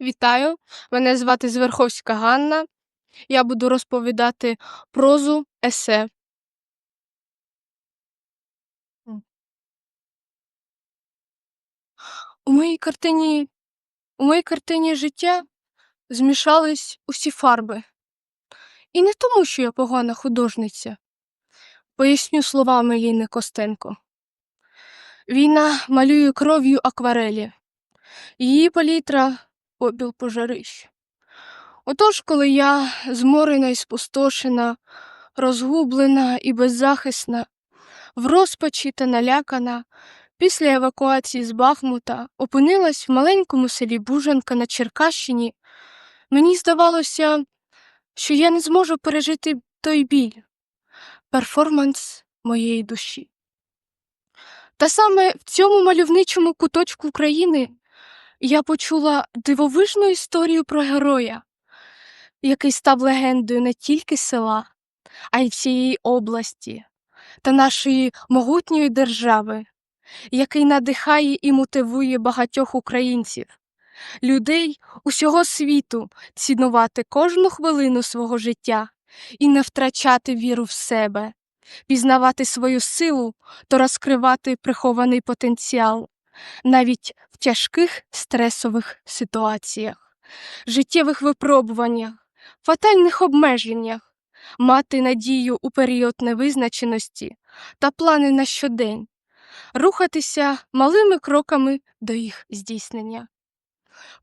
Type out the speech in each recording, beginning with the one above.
Вітаю! Мене звати Зверховська Ганна. Я буду розповідати прозу есе. У моїй картині, у моїй картині життя змішались усі фарби. І не тому, що я погана художниця. Поясню словами Ліни Костенко. Війна малює кров'ю акварелі. Її палітра попіл пожарищ. Отож, коли я зморена і спустошена, розгублена і беззахисна, в розпачі та налякана, після евакуації з Бахмута опинилась в маленькому селі Бужанка на Черкащині, мені здавалося, що я не зможу пережити той біль, перформанс моєї душі. Та саме в цьому мальовничому куточку України я почула дивовижну історію про героя, який став легендою не тільки села, а й всієї області та нашої могутньої держави, який надихає і мотивує багатьох українців, людей усього світу цінувати кожну хвилину свого життя і не втрачати віру в себе, пізнавати свою силу та розкривати прихований потенціал навіть тяжких стресових ситуаціях, життєвих випробуваннях, фатальних обмеженнях, мати надію у період невизначеності та плани на щодень, рухатися малими кроками до їх здійснення.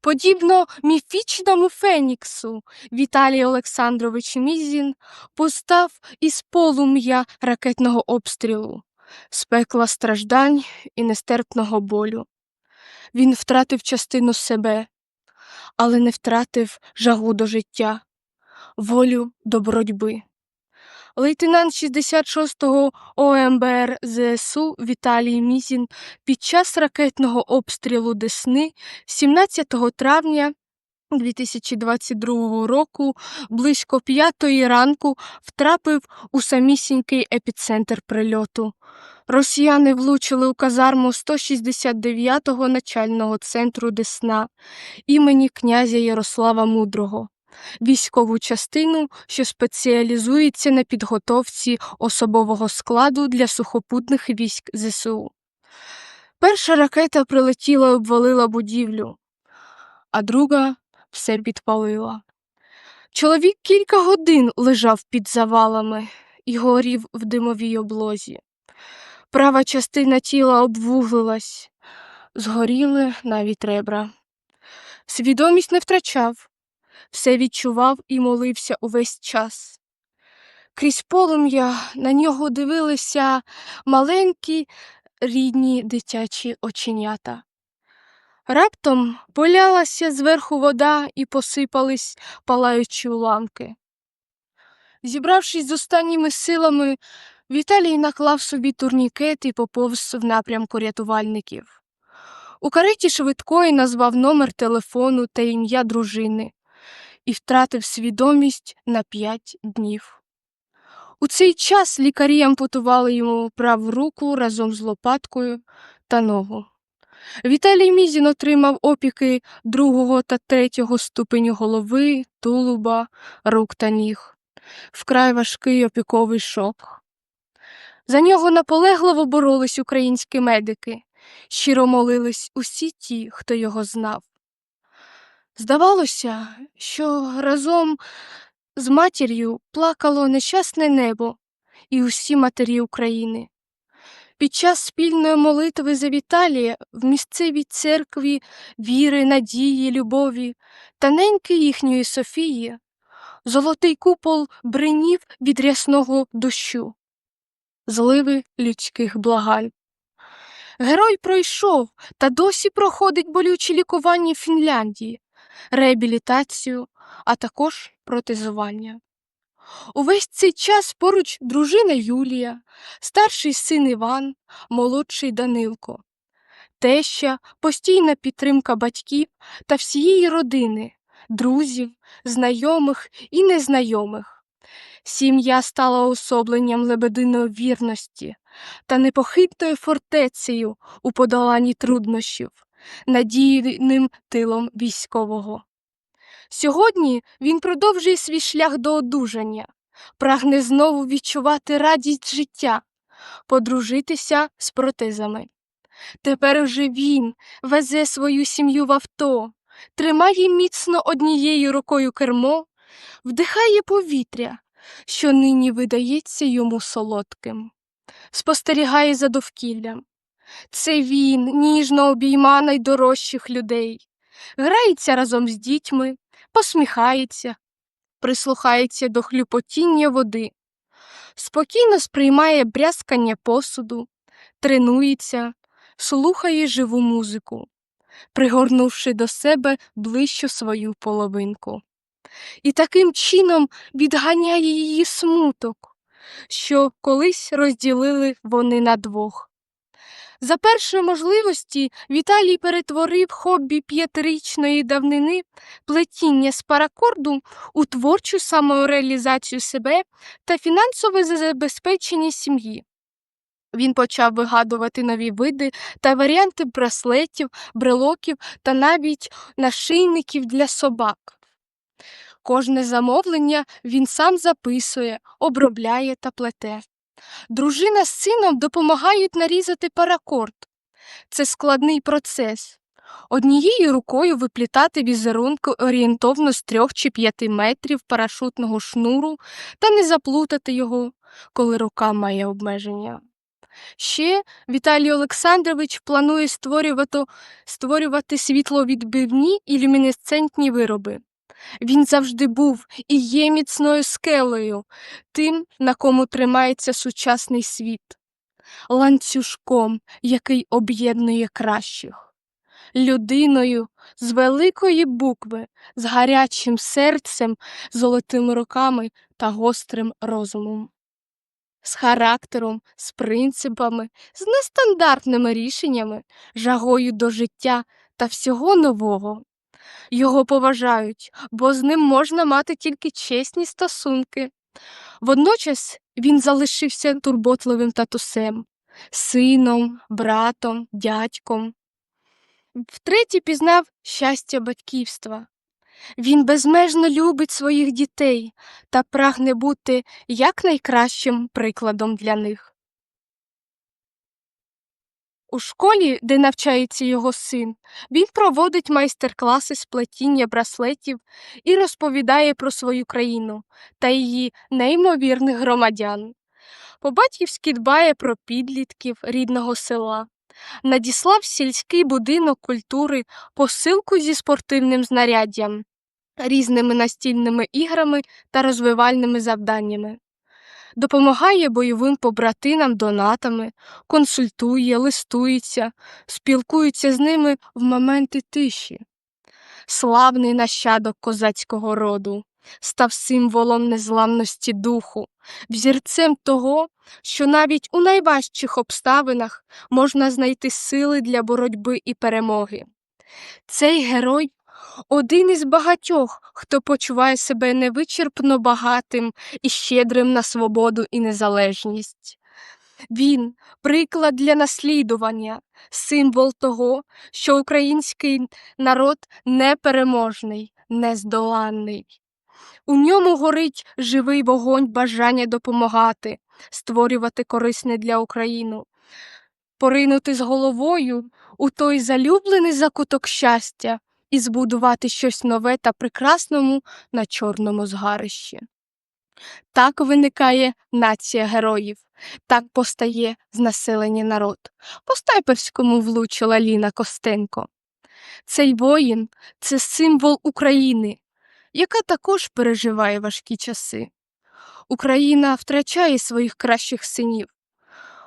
Подібно міфічному Феніксу Віталій Олександрович Мізін постав із полум'я ракетного обстрілу, з пекла страждань і нестерпного болю. Він втратив частину себе, але не втратив жагу до життя, волю до боротьби. Лейтенант 66-го ОМБР ЗСУ Віталій Мізін під час ракетного обстрілу Десни 17 травня 2022 року близько п'ятої ранку втрапив у самісінький епіцентр прильоту. Росіяни влучили у казарму 169-го начального центру Десна імені князя Ярослава Мудрого, військову частину, що спеціалізується на підготовці особового складу для сухопутних військ ЗСУ. Перша ракета прилетіла і обвалила будівлю, а друга все підпалила. Чоловік кілька годин лежав під завалами і горів в димовій облозі. Права частина тіла обвуглилась, згоріли навіть ребра. Свідомість не втрачав, все відчував і молився увесь час. Крізь полум'я на нього дивилися маленькі рідні дитячі оченята. Раптом полялася зверху вода і посипались палаючі уламки. Зібравшись з останніми силами, Віталій наклав собі турнікет і поповз в напрямку рятувальників. У кареті швидкої назвав номер телефону та ім'я дружини і втратив свідомість на п'ять днів. У цей час лікарі ампутували йому праву руку разом з лопаткою та ногу. Віталій Мізін отримав опіки другого та третього ступеню голови, тулуба, рук та ніг, вкрай важкий опіковий шок. За нього наполегливо боролись українські медики, щиро молились усі ті, хто його знав. Здавалося, що разом з матір'ю плакало нещасне небо і усі матері України. Під час спільної молитви за Віталія в місцевій церкві віри, надії, любові та неньки їхньої Софії золотий купол бринів від рясного дощу, зливи людських благань. Герой пройшов та досі проходить болючі лікування в Фінляндії, реабілітацію, а також протезування. Увесь цей час поруч дружина Юлія, старший син Іван, молодший Данилко, теща, постійна підтримка батьків та всієї родини, друзів, знайомих і незнайомих. Сім'я стала особленням лебединої вірності та непохитною фортецею у подоланні труднощів, надійним тилом військового. Сьогодні він продовжує свій шлях до одужання, прагне знову відчувати радість життя, подружитися з протезами. Тепер уже він везе свою сім'ю в авто, тримає міцно однією рукою кермо, вдихає повітря, що нині видається йому солодким, спостерігає за довкіллям. Це він ніжно обійма найдорожчих людей, грається разом з дітьми, посміхається, прислухається до хлюпотіння води, спокійно сприймає брязкання посуду, тренується, слухає живу музику, пригорнувши до себе ближчу свою половинку. І таким чином відганяє її смуток, що колись розділили вони на двох. За першої можливості Віталій перетворив хобі п'ятирічної давнини плетіння з паракорду у творчу самореалізацію себе та фінансове забезпечення сім'ї. Він почав вигадувати нові види та варіанти браслетів, брелоків та навіть нашийників для собак. Кожне замовлення він сам записує, обробляє та плете. Дружина з сином допомагають нарізати паракорд. Це складний процес. Однією рукою виплітати візерунки орієнтовно з трьох чи п'яти метрів парашутного шнуру та не заплутати його, коли рука має обмеження. Ще Віталій Олександрович планує створювати, створювати світловідбивні і люмінесцентні вироби. Він завжди був і є міцною скелею, тим, на кому тримається сучасний світ, ланцюжком, який об'єднує кращих, людиною з великої букви, з гарячим серцем, золотими руками та гострим розумом, з характером, з принципами, з нестандартними рішеннями, жагою до життя та всього нового. Його поважають, бо з ним можна мати тільки чесні стосунки. Водночас він залишився турботливим татусем, сином, братом, дядьком. Втретє пізнав щастя батьківства. Він безмежно любить своїх дітей та прагне бути якнайкращим прикладом для них. У школі, де навчається його син, він проводить майстер-класи з плетіння браслетів і розповідає про свою країну та її неймовірних громадян. По-батьківськи дбає про підлітків рідного села, надіслав сільський будинок культури посилку зі спортивним знаряддям, різними настільними іграми та розвивальними завданнями допомагає бойовим побратинам донатами, консультує, листується, спілкується з ними в моменти тиші. Славний нащадок козацького роду, став символом незламності духу, взірцем того, що навіть у найважчих обставинах можна знайти сили для боротьби і перемоги. Цей герой один із багатьох, хто почуває себе невичерпно багатим і щедрим на свободу і незалежність. Він приклад для наслідування, символ того, що український народ непереможний, нездоланний. У ньому горить живий вогонь бажання допомагати, створювати корисне для України, поринути з головою у той залюблений закуток щастя, і збудувати щось нове та прекрасному на чорному згарищі. Так виникає нація героїв, так постає знаселення народ. По Стайперському влучила Ліна Костенко. Цей воїн це символ України, яка також переживає важкі часи. Україна втрачає своїх кращих синів,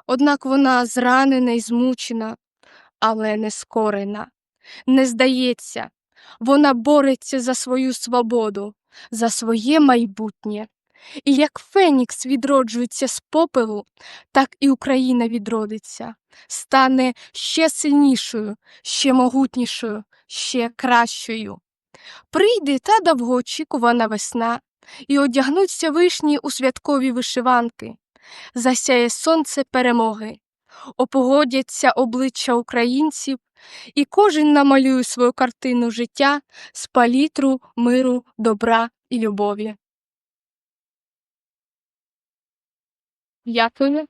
однак вона зранена і змучена, але не скорена не здається, вона бореться за свою свободу, за своє майбутнє. І як Фенікс відроджується з попелу, так і Україна відродиться, стане ще сильнішою, ще могутнішою, ще кращою. Прийде та довгоочікувана весна, і одягнуться вишні у святкові вишиванки, засяє сонце перемоги, опогодяться обличчя українців і кожен намалює свою картину життя з палітру миру, добра і любові. Дякую.